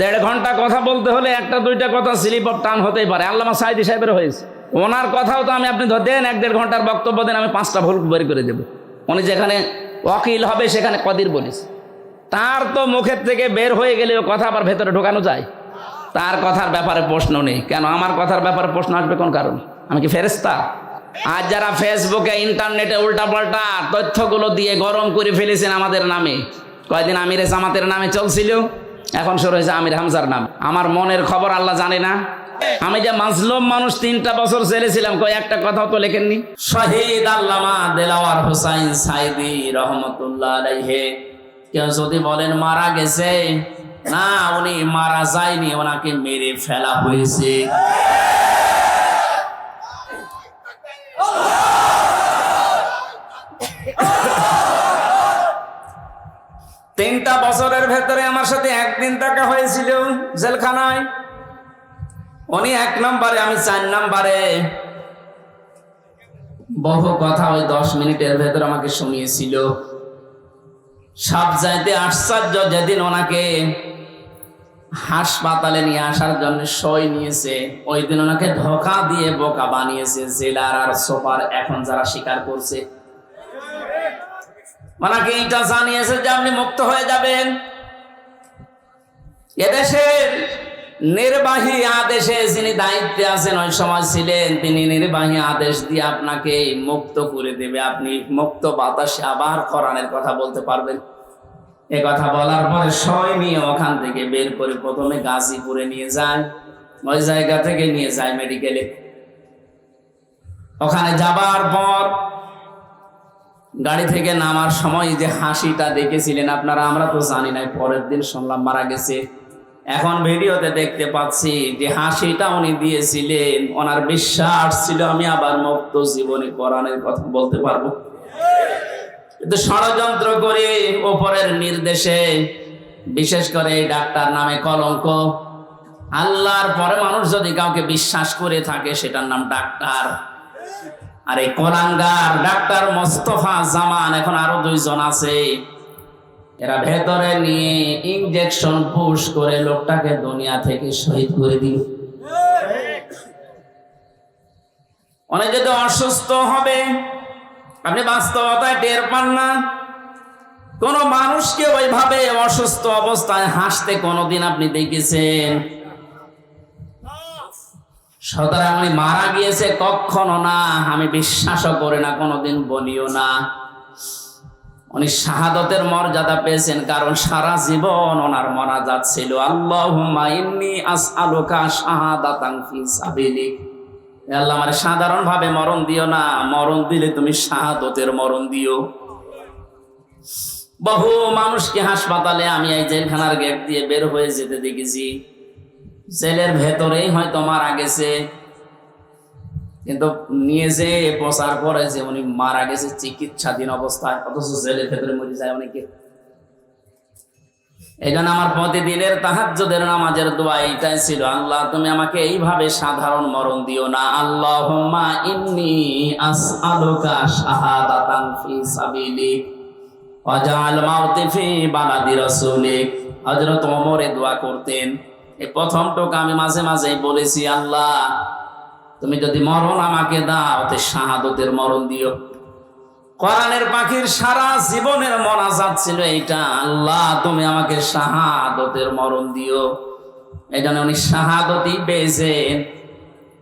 দেড় ঘণ্টা কথা বলতে হলে একটা, দুইটা কথা স্লিপ অফ টান হতেই পারে। আল্লামা সাইদি সাহেবের হয়েছে। ওনার কথাও তো আমি, আপনি দেন, এক দেড় ঘণ্টার বক্তব্য দেন, আমি পাঁচটা ভুল বের করে দেবো। উনি যেখানে ওয়াকিল হবে, সেখানে কদির বলিস। তার তো মুখের থেকে বের হয়ে গেলে ও কথা আবার ভেতরে ঢোকানো যায়। তার কথার ব্যাপারে প্রশ্ন নেই। কেন? আমার কথার ব্যাপারে প্রশ্ন আসবে কোন কারণ? আমি কি ফেরেস্তা আজ যারা ফেসবুকে, ইন্টারনেটে উল্টাপাল্টা তথ্যগুলো দিয়ে গরম করে ফেলেছেন আমাদের নামে, কয়দিন আমির জামাতের নামে চলছিল? এখন শুরু হয়েছে আমির হামজার নাম। আমার মনের খবর আল্লাহ জানে না। আমি যে মাজলুম মানুষ তিনটা বছর ছেলেছিলাম কই একটা কথাও তো লেখেননি? শহীদ আল্লামা দেলাওয়ার হোসাইন সাইদি রহমতুল্লাহ আলাইহে। কেউ যদি বলেন, মারা গেছে? না, উনি মারা যায়নি, ওনাকে মেরে ফেলা হয়েছে। তিনটা বছরের ভেতরে আমার সাথে একদিন দেখা হয়েছিল জেলখানায়। উনি এক নম্বরে, আমি চার নম্বরে। বহু কথা ওই দশ মিনিটের ভেতর আমাকে শুনিয়েছিল। সব যাইতে আশ্চর্য যেদিন ওনাকে হাসপাতালে নিয়ে আসার জন্য সই নিয়েছে, ওই দিন ওনাকে ধোকা দিয়ে বোকা বানিয়েছে জেলার আর সোপার এখন যারা স্বীকার করছে। ওনাকে এইটা জানিয়েছে যে আপনি মুক্ত হয়ে যাবেন। এদেশের নির্বাহী আদেশে যিনি দায়িত্বে আছেন, ওই সময় ছিলেন, তিনি নির্বাহী আদেশ দিয়ে আপনাকে মুক্ত করে দেবে। আপনি মুক্ত বাতাসে আবার কোরআনের কথা বলতে পারবেন। এ কথা বলার পরে সয় নিয়ে ওখান থেকে বের করে প্রথমে গাজীপুরে নিয়ে যায়, ওই জায়গা থেকে নিয়ে যায় মেডিকেলে। ওখানে যাবার পর গাড়ি থেকে নামার সময় যে হাসিটা দেখেছিলেন আপনারা, আমরা তো জানি নাই, পরের দিন শুনলাম মারা গেছে। এখন ভিডিওতে দেখতে পাচ্ছি যে হাসিটা উনি দিয়েছিলেন, ওনার বিশ্বাস ছিল আমি আবার মুক্ত জীবনে কোরআনের কথা বলতে পারব। কিন্তু ষড়যন্ত্র করে ওপরের নির্দেশে, বিশেষ করে এই ডাক্তার নামে কলঙ্ক, আল্লাহর পরে মানুষ যদি কাউকে বিশ্বাস করে থাকে, সেটার নাম ডাক্তার। আর এই কোরআনগার ডাক্তার মোস্তফা জামান, এখন আরও দুইজন আছে। এরা ভেতরে নিয়ে ইনজেকশন পুশ করে লোকটাকে দুনিয়া থেকে শহীদ করে দিল। অনেকে তো অসুস্থ হবে, আপনি বাস্তবতায় টের পান না। কোন মানুষকে ওইভাবে অসুস্থ অবস্থায় হাসতে কোনোদিন আপনি দেখেছেন। সুতরাং উনি মারা গিয়েছে কখনো না, আমি বিশ্বাসও করি না, কোনোদিন বলিও না। উনি শাহাদতের মর্যাদা পেয়েছেন, কারণ সারা জীবন ওনার মরা যাচ্ছিল সাধারণ ভাবে মরণ দিও না, মরণ দিলে তুমি শাহাদতের মরণ দিও। বহু মানুষকে হাসপাতালে আমি এই জেলখানার গেট দিয়ে বের হয়ে যেতে দেখেছি। জেলের ভেতরেই হয়তো মারা গেছে। কিন্তু নিয়ে যে প্রচার করে যে উনি মারা গেছে চিকিৎসাধীন অবস্থায়, অথচ জেলের ভেতরে মরে যায় অনেকে। এই জন্য আমার প্রতিদিনের তাহাজ্জুদের নামাজের দোয়া এইটাই ছিল, আল্লাহ তুমি আমাকে এইভাবে সাধারণ মরণ দিও না। আল্লাহুম্মা ইন্নী আসআলুকা শাহাদাতান ফি সাবিলিক, ওয়াজআল মাউতি ফি বালাদি রাসূলিক। হযরত ওমর দোয়া করতেন। এই প্রথম টোকা আমি মাঝে মাঝে বলেছি, আল্লাহ, তুমি যদি মরণ আমাকে দাও, তে শাহাদতের মরণ দিও। কোরআনের পাখির সারা জীবনের মনাজাত ছিল এইটা, আল্লাহ, তুমি আমাকে শাহাদতের মরণ দিও। এই জন্য উনি শাহাদতই পেয়েছেন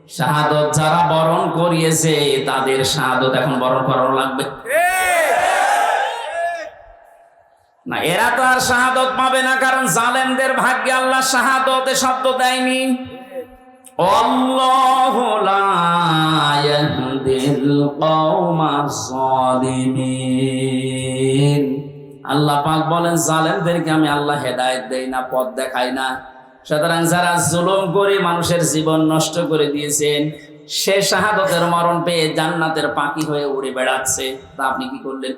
শাহাদত যারা বরণ করিয়েছে, তাদের শাহাদত এখন বরণ করানো লাগবে। না, এরা তো আর শাহাদত পাবে না, কারণ জালেমদের ভাগ্যে আল্লাহ শাহাদতে শব্দ দেয়নি। আল্লাহ পাক বলেন, জালেমদেরকে আমি আল্লাহ হেদায়েত দেই না, পথ দেখাই না। সুতরাং যারা জুলুম করে মানুষের জীবন নষ্ট করে দিয়েছেন, সে শাহাদতের মরণ পেয়ে জান্নাতের পাখি হয়ে উড়ে বেড়াচ্ছে। তা আপনি কি করলেন?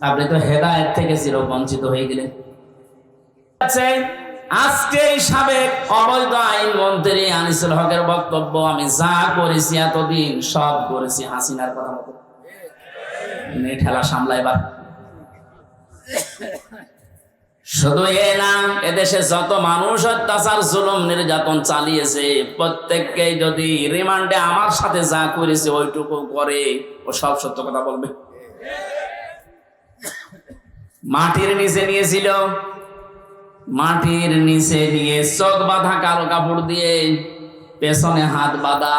আপনি তো হেদায়েত থেকে চির বঞ্চিত হয়ে গেলেন। আছে আজকে সাবেক অবৈধ আইন মন্ত্রী আনিসুল হকের বক্তব্য, আমি যা করেছি এতদিন সব করেছি, হাসিনার কথা মতো। ঠেলা শুধু এ না, এদেশে যত মানুষ অত্যাচার, জুলুম, নির্যাতন চালিয়েছে প্রত্যেককে যদি রিমান্ডে আমার সাথে যা করেছে, ওইটুকু করে, ও সব সত্য কথা বলবে। মাটির নিচে নিয়েছিল। মাটির নিচে নিয়ে চোখ বাঁধা কালো কাপড় দিয়ে পেছনে হাত বাঁধা।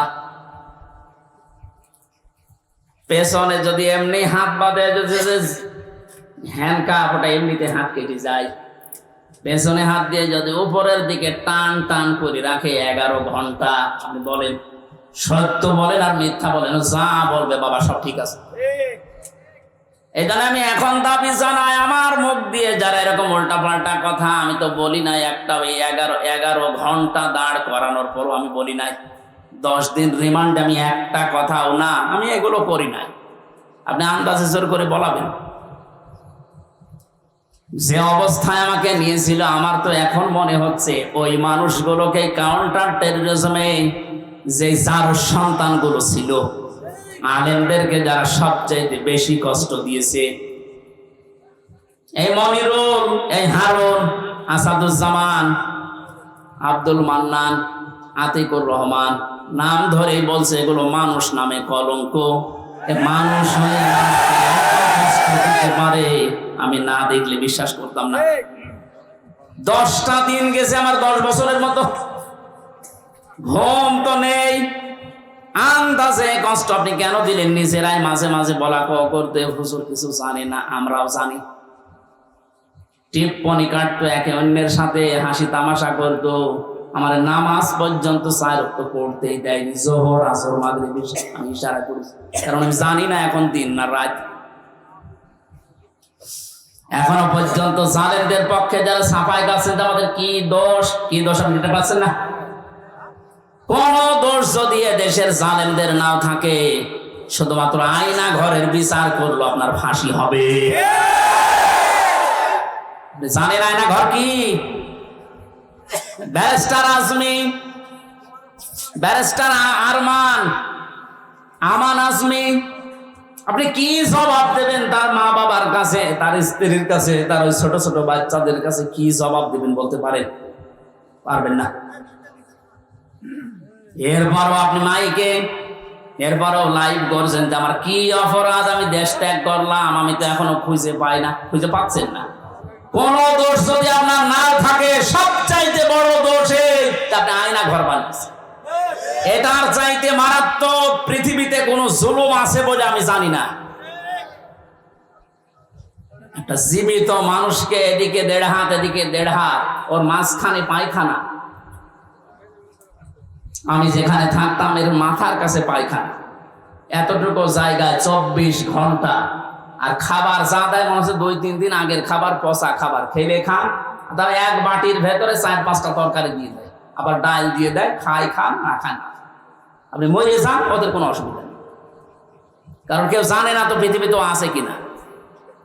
পেছনে যদি এমনি হাত বাঁধে, যদি হ্যান্ড কাপ ওটা এমনিতে হাত কেটে যায়। পেছনে হাত দিয়ে যদি উপরের দিকে টান টান করে রাখে এগারো ঘণ্টা। আপনি বলেন, সত্য বলেন আর মিথ্যা বলেন, যা বলবে বাবা সব ঠিক আছে। এই জন্য আমি এখন দাবি জানাই, আমার মুখ দিয়ে যারা এরকম উল্টা পাল্টা কথা, আমি তো বলি নাই একটা ওই এগারো এগারো ঘণ্টা দাঁড় করানোর পরও আমি বলি নাই। দশ দিন রিমান্ড আমি একটা কথাও না, আমি এগুলো করি নাই। আপনি আন্দাজে জোর করে বলাবেন। যে অবস্থায় আমাকে নিয়েছিল, আমার তো এখন মনে হচ্ছে ওই মানুষগুলোকে কাউন্টার টেরোরিজমে যে চার সন্তানগুলো ছিল আলেমদেরকে যারা সবচাইতে বেশি কষ্ট দিয়েছে। এই মনিরুল এই হারুন আসাদুজ্জামান আব্দুল মান্নান আতিকুর রহমান নাম ধরে বলছে এগুলো মানুষ নামে কলঙ্ক। এ মানুষ হয়ে পারে আমি না দেখলে বিশ্বাস করতাম না। দশটা দিন গেছে আমার দশ বছরের মতো। ঘুম তো নেই। আন্দাজে কষ্ট আপনি কেন দিলেন? নিজেরাই মাঝে মাঝে বলা ক করতে হুজুর কিছু জানে না, আমরাও জানি। টিপ্পনি কাটতো একে অন্যের সাথে, হাসি তামাশা করতো। আমার নামাজ পর্যন্ত চার রক্ত পড়তেই দেয়নি, জোহর, আসর, মাগরিব আমি ইশারা করেছি কারণ আমি জানি না এখন দিন না রাত। এখনও পর্যন্ত জালেমদের পক্ষে যারা সাফাই গাছেন আমাদের কি দোষ? কি দোষ আপনি নিতে পারছেন না? যদি দেশের জালেমদের নাও থাকে, শুধুমাত্র আয়না ঘরের বিচার করল, আপনার ফাঁসি হবে। জানেন আয়না ঘর কি? ব্যারিস্টার আজমি, ব্যারিস্টার আরমান, আমান আজমি, আপনি কি জবাব দেবেন তার মা বাবার কাছে, তার স্ত্রীর কাছে, তার ওই ছোট ছোট বাচ্চাদের কাছে কি জবাব দেবেন বলতে পারেন? পারবেন না। এরপরও আপনি মাইকে, এরপরও লাইভ করছেন যে আমার কি অপরাধ, আমি দেশ ত্যাগ করলাম, আমি তো এখনও খুঁজে পাই না, খুঁজে পাচ্ছেন না। কোন দোষ যদি আপনার না থাকে, সবচাইতে বড় দোষে আপনি আয়না ঘর বানিয়েছেন। এটার চাইতে মারাত্মক পৃথিবীতে কোনো জুলুম আছে বলে আমি জানি না। একটা জীবিত মানুষকে এদিকে দেড় হাত, এদিকে দেড় হাত, ওর মাঝখানে পায়খানা। আমি যেখানে থাকতাম, এর মাথার কাছে পায়খানা। এতটুকু জায়গায় চব্বিশ ঘণ্টা। আর খাবার যা দেয়, মনে হচ্ছে দুই, তিন দিন আগের খাবার, পচা খাবার। খেলে খান তারা এক বাটির ভেতরে চার, পাঁচটা তরকারি দিয়ে দেয়। আবার ডাল দিয়ে দেয় খাই খান না খান আপনি মরে যান, ওদের কোনো অসুবিধা নেই। কারণ কেউ জানে না তো পৃথিবীতে আছে কিনা।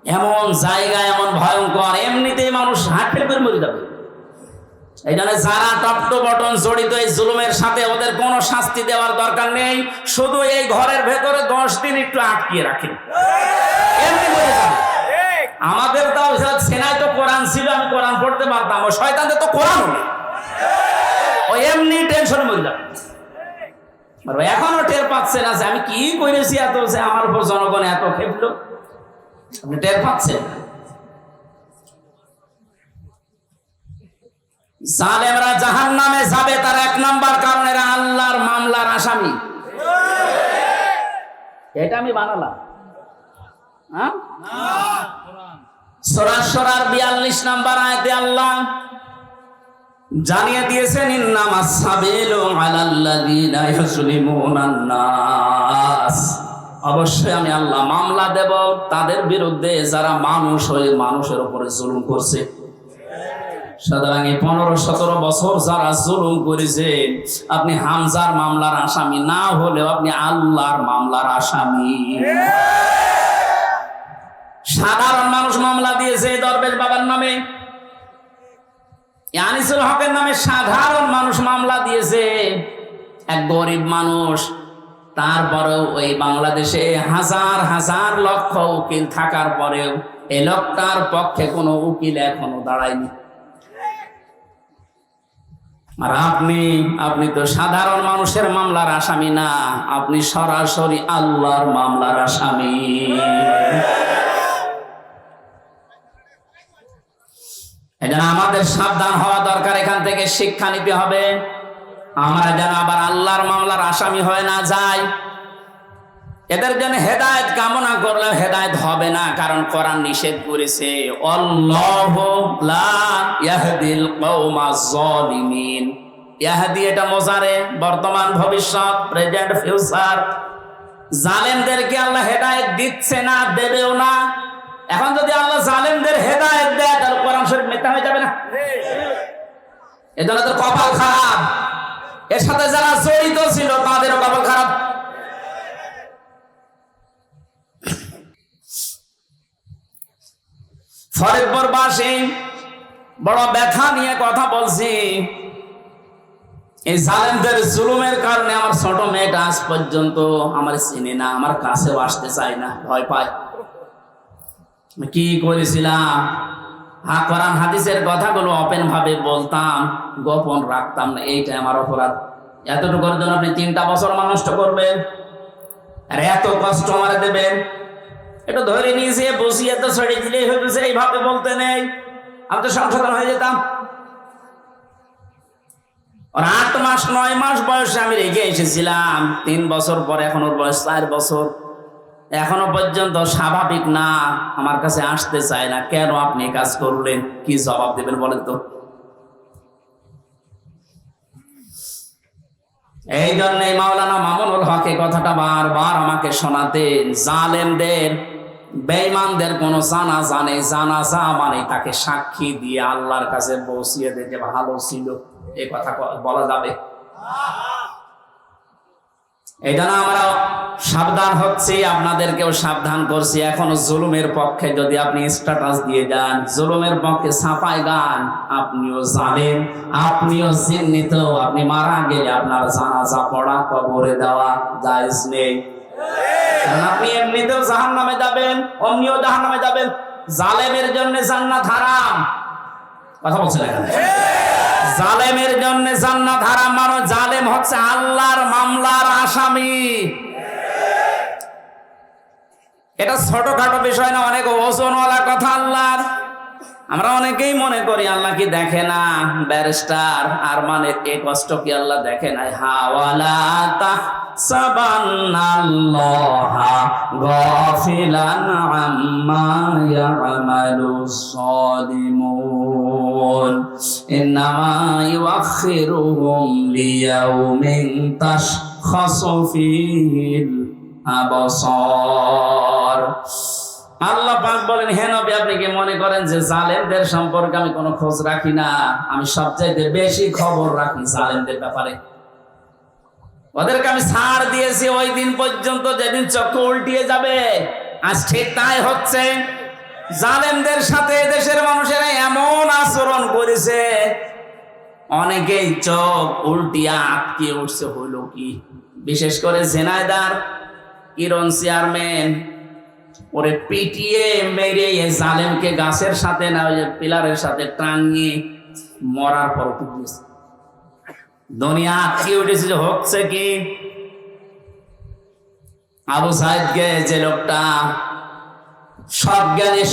এমন জায়গা, এমন ভয়ঙ্কর, এমনিতেই মানুষ হাট ফেল করে মরে যাবে। এই জন্য যারা টপ্ট বটন জড়িত এই জুলুমের সাথে ওদের কোনো শাস্তি দেওয়ার দরকার নেই। শুধু এই ঘরের ভেতরে দশ দিন একটু আটকিয়ে রাখেন। আমাদের তাও সেনায় তো কোরআন ছিল, আমি কোরআন পড়তে পারতাম। ও শয়তানদের তো কোরআন ও এমনি টেনশন ও এখনও টের পাচ্ছে না যে আমি কি করেছি এত যে আমার উপর জনগণ এত খেপলো আপনি টের পাচ্ছেন? জালেমরা জাহান নামে যাবে, তার এক নাম্বার কারণ এরা আল্লাহর মামলার আসামি। এটা আমি বানালাম। হ্যাঁ? সরাসরার বিয়াল্লিশ নাম্বার আয়তে আল্লাহ জানিয়ে দিয়েছেন, ইন্নামা সাবিলু আলাল্লাযীনা ইউজলিমুনান নাস। অবশ্যই আমি আল্লাহ মামলা দেব। তাদের বিরুদ্ধে যারা মানুষ হয়ে মানুষের উপরে জুলুম করছে। সুতরাং এই পনেরো সতেরো বছর যারা জুলুম করেছে, আপনি হামজার মামলার আসামি, না হলেও আপনি আল্লাহর মামলার আসামি। সাধারণ মানুষ মামলা দিয়েছে দরবেশ বাবার নামে। আনিসুল হকের নামে সাধারণ মানুষ মামলা দিয়েছে। এক গরিব মানুষ, তারপরেও ওই বাংলাদেশে হাজার হাজার লক্ষ উকিল থাকার পরেও এই লোকটার পক্ষে কোনো উকিল এখনও দাঁড়ায়নি। আর আপনি আপনি তো সাধারণ মানুষের মামলার আসামি না। আপনি সরাসরি আল্লাহর মামলার আসামি। এজন্য আমাদের সাবধান হওয়া দরকার, এখান থেকে শিক্ষা নিতে হবে। আমরা যেন আবার আল্লাহর মামলার আসামি হয়ে না যাই। এদের জন্য হেদায়েত কামনা করলে হেদায়েত হবে না, কারণ কোরআন নিষেধ করেছে। যালিমিন। এটা মোজারে, বর্তমান ভবিষ্যৎ, প্রেজেন্ট, ফিউচার। জালেমদেরকে আল্লাহ হেদায়েত দিচ্ছে না, দেবেও না। এখন যদি আল্লাহ জালেমদের হেদায়েত দেয়, তাহলে কোরআন শরীফ মিথ্যা হয়ে যাবে না? এজন্য তো কপাল খারাপ। এর সাথে যারা জড়িত ছিল, তাদেরও কপাল খারাপ। ফরিদপুরবাসী বড় ব্যথা নিয়ে কথা বলছি। এই জালেমদের জুলুমের কারণে আমার ছোট মেয়েটা আজ পর্যন্ত আমার চিনে না, আমার কাছেও আসতে চায় না, ভয় পায়। কি করেছিলাম? হা কোরআন হাদিসের কথাগুলো ওপেন ভাবে বলতাম, গোপন রাখতাম না, এইটাই আমার অপরাধ। এতটুকুর জন্য আপনি তিনটা বছর আমার নষ্ট করবেন, আর এত কষ্ট আমার দেবেন। এটা ধরে নিয়েছে বসিয়ে তো ছড়ে দিলেই হয়েছে এইভাবে বলতে নেই। আমি তো সংশোধন হয়ে যেতাম। ওর আট মাস, নয় মাস বয়সে আমি রেখে এসেছিলাম। তিন বছর পর এখন ওর বয়স চার বছর। এখনও পর্যন্ত স্বাভাবিক না, আমার কাছে আসতে চায় না। কেন আপনি কাজ করলেন? কি জবাব দেবেন বলেন তো? এই জন্য মাওলানা মামুনুল হকে কথাটা বারবার আমাকে শোনাতেন, জালেমদের বেঈমানদের কোনো জানা জানে, জানা যা মানে তাকে সাক্ষী দিয়ে আল্লাহর কাছে বসিয়ে দে যে ভালো ছিল। এই কথা বলা যাবে? এই জন্য আমরা সাবধান হচ্ছি, আপনাদেরকেও সাবধান করছি। এখনও জুলুমের পক্ষে যদি আপনি স্ট্যাটাস দিয়ে যান, জুলুমের পক্ষে ছাপায় গান, আপনিও জানেন আপনিও চিহ্নিত আপনি মারা গেলে আপনার জানাজা পড়া, কবরে দেওয়া জায়েজ নেই। আপনি এমনিতেও জাহান নামে যাবেন, অমনিও জাহান নামে যাবেন। জালেমের জন্য জান্নাত হারাম। কথা বলছেন এখানে? জালেমের জন্য জান্নাত হারাম মানে জালেম হচ্ছে আল্লাহর মামলার আসামি। এটা ছোটখাটো বিষয় না, অনেক ওজনওয়ালা কথা আল্লাহর। আমরা অনেকেই মনে করি আল্লাহ কি দেখে না, ব্যারিস্টার। আর মানে এ কষ্ট কি আল্লাহ দেখে না হাওয়ালা আল্লাহ বলেন, হে নবী, আপনি কি মনে করেন যে জালেমদের সম্পর্কে আমি কোনো খোঁজ রাখি না? আমি সবচাইতে বেশি খবর রাখি জালেমদের ব্যাপারে। ওদেরকে আমি ছাড় দিয়েছি ওই দিন পর্যন্ত, যেদিন চক্ষু উল্টিয়ে যাবে। আজ ঠিক তাই হচ্ছে। জালেমদের সাথে দেশের মানুষেরা এমন আচরণ করেছে, অনেকেই চোখ উল্টিয়া আটকে উঠছে, হইল কি? বিশেষ করে জেনায়দার কিরণ চেয়ারম্যান, ওরে পিটিয়ে মেরে জালেমকে গাছের সাথে না, ওই যে পিলারের সাথে টাঙিয়ে মরার পর উঠেছে দুনিয়া আটকে উঠেছে যে হচ্ছে কি? আবু সাহেবকে যে লোকটা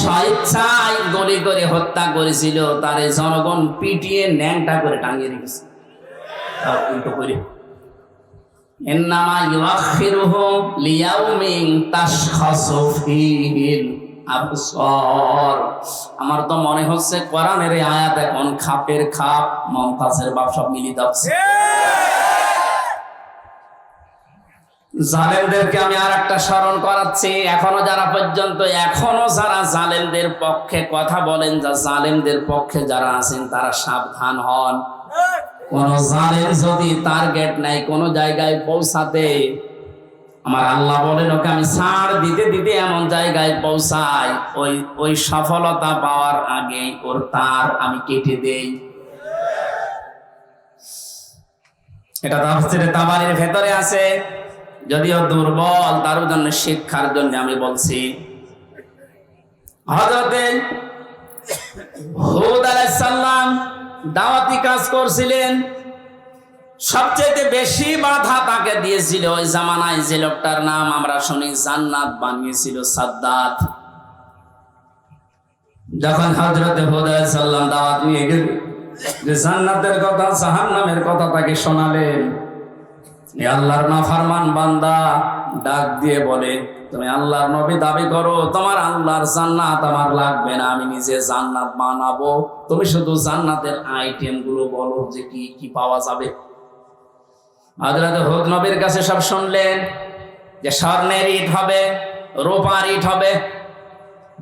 স্বেচ্ছায় করে হত্যা করেছিল, তার জনগণ পিটিয়ে ন্যাংটা করে টাঙিয়ে রেখেছে। লিয়াউমিন তাশখাসু ফীহিল আবসার আমার তো মনে হচ্ছে কোরআনের আয়াত এখন খাপের খাপ, মমতাজের বাপ সব মিলিয়ে যাচ্ছে জালেমদেরকে আমি আর একটা স্মরণ করাচ্ছি, এখনও যারা পর্যন্ত, এখনও যারা জালেমদের পক্ষে কথা বলেন, যা জালেমদের পক্ষে যারা আছেন, তারা সাবধান হন। কোন জালেম যদি টার্গেট নাই কোন জায়গায় পৌঁছাতে আমার আল্লাহ বলেন, ওকে আমি ছাড় দিতে দিতে এমন জায়গায় পৌঁছাই। ওই ওই সফলতা পাওয়ার আগে ওর তার আমি কেটে দেই। এটা তাফসিরে তাবারির ভেতরে আছে। যদিও দুর্বল, তার জন্য শিক্ষার জন্য আমি বলছি। হজরতে হুদ আলাইসাল্লাম দাওয়াতি কাজ করছিলেন। সবচেয়ে বেশি বাধা তাকে দিয়েছিল ওই জামানায় যে লোকটার নাম আমরা শুনি জান্নাত বানিয়েছিল সাদ্দাত। যখন হজরতে হুদ আলাইসাল্লাম দাওয়াত নিয়ে গেল যে জান্নাতের কথা, জাহান্নামের কথা তাকে শোনালেন আল্লাহর নাফারমান বান্দা ডাক দিয়ে বলে, তুমি আল্লাহর নবী দাবি করো, তোমার আল্লাহর জান্নাত আমার লাগবে না, আমি নিজে জান্নাত বানাবো। তুমি শুধু জান্নাতের আইটেমগুলো বলো যে কি কি পাওয়া যাবে? হযরত হুদ নবীর কাছে সব শুনলেন যে স্বর্ণের ইট হবে, রূপার ইট হবে।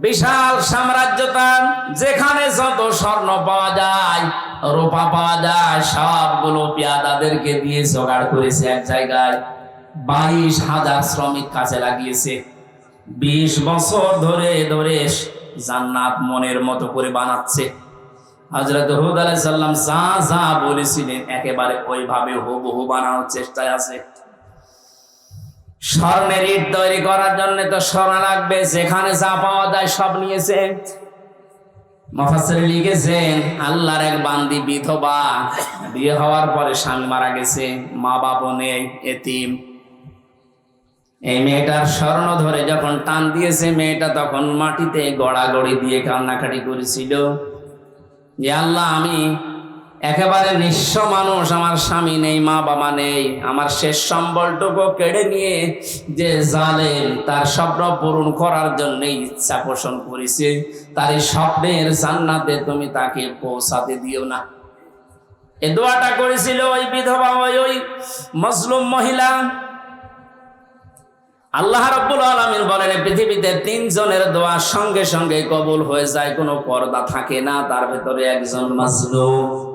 বিশাল সাম্রাজ্য তার, যেখানে যত স্বর্ণ পাওয়া যায়, রূপা পাওয়া যায়, সবগুলো পেয়াদাদেরকে দিয়ে জোগাড় করেছে এক জায়গায়। বাইশ হাজার শ্রমিক কাছে লাগিয়েছে। বিশ বছর ধরে ধরে জান্নাত মনের মতো করে বানাচ্ছে। হজরত হুদ আলাইসাল্লাম যা যা বলেছিলেন, একেবারে ওইভাবে হুবহু বানানোর চেষ্টায় আছে। স্বর্ণের ইট তৈরি করার জন্য তো স্বর্ণ লাগবে, যেখানে যা পাওয়া যায় সব নিয়েছে। মফাসির লিখেছেন, আল্লাহর এক বান্দি বিধবা বিয়ে হওয়ার পরে স্বামী মারা গেছে, মা বাবা নেই, এতিম। এই মেয়েটার স্বর্ণ ধরে যখন টান দিয়েছে, মেয়েটা তখন মাটিতে গড়াগড়ি দিয়ে কান্নাকাটি করেছিল। যে আল্লাহ, আমি একেবারে নিঃস্ব মানুষ, আমার স্বামী নেই, মা বাবা নেই, আমার শেষ সম্বলটুকু কেড়ে নিয়ে যে জালেম, তার স্বপ্ন পূরণ করার জন্য ইচ্ছা পোষণ করেছে, তার এই স্বপ্নের জান্নাতে তুমি তাকে পৌঁছাতে দিও না। এ দোয়াটা করেছিল ওই বিধবা, ওই ওই মজলুম মহিলা আল্লাহ রাব্বুল আলামিন বলেন পৃথিবীতে তিনজনের দোয়া সঙ্গে সঙ্গে কবুল হয়ে যায়, কোনো পর্দা থাকে না, তার ভেতরে একজন মাজলুম।